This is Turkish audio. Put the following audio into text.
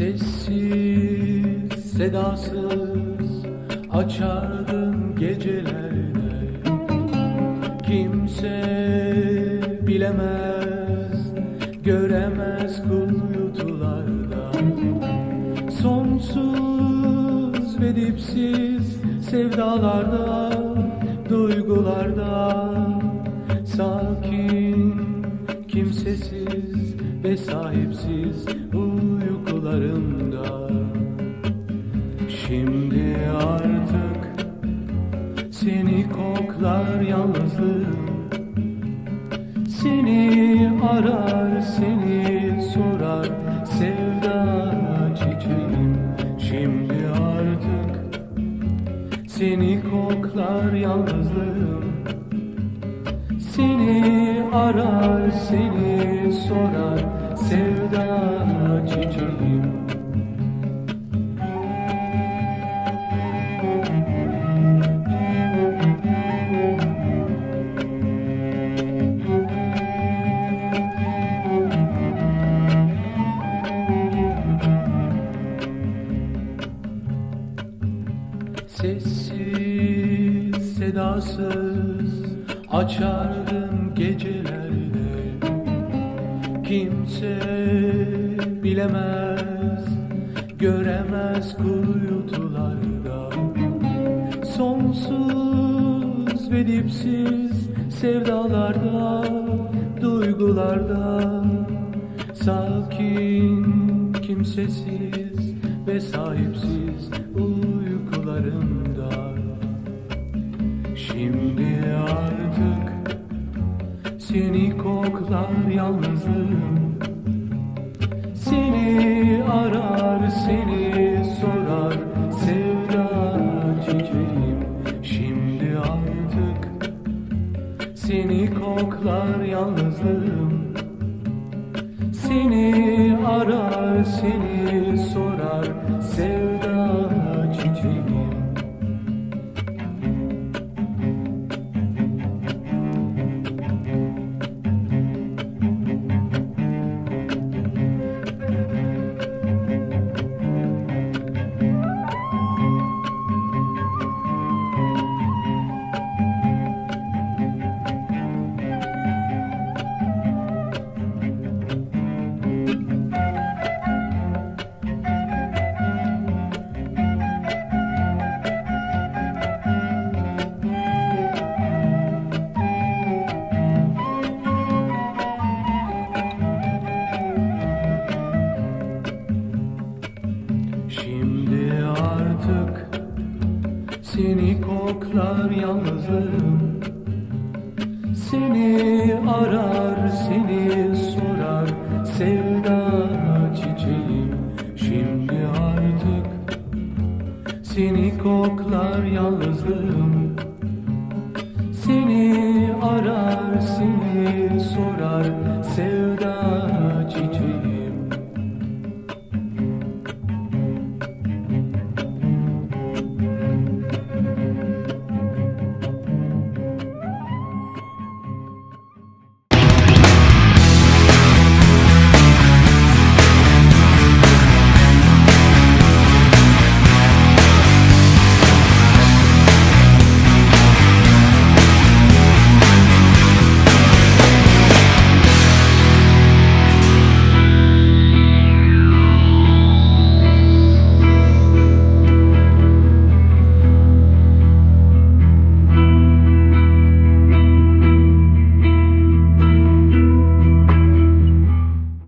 Sessiz, sedasız açardın gecelerde. Kimse bilemez, göremez kuyutularda Sonsuz ve dipsiz sevdalarda, duygularda. Sakin, kimsesiz ve sahipsiz uykularımda Şimdi artık seni koklar yalnızlığım. Seni arar, seni sorar sevda çiçeğim. Şimdi artık seni koklar yalnızlığım. Seni arar, seni sorar sevda Sessiz, sedasız açardın gecelerde. Kimse bilemez, göremez kuyutularda Sonsuz ve dipsiz sevdalarda, duygularda. Sakin, kimsesiz ve sahipsiz uykularımda. Şimdi artık seni koklar yalnızlığım seni koklar yalnızlığım. Seni arar, seni sorar sevda koklar yalnızlık Seni arar, seni sorar. Sevda çiçeğim şimdi artık Seni koklar yalnızlığım. Seni arar, seni sorar.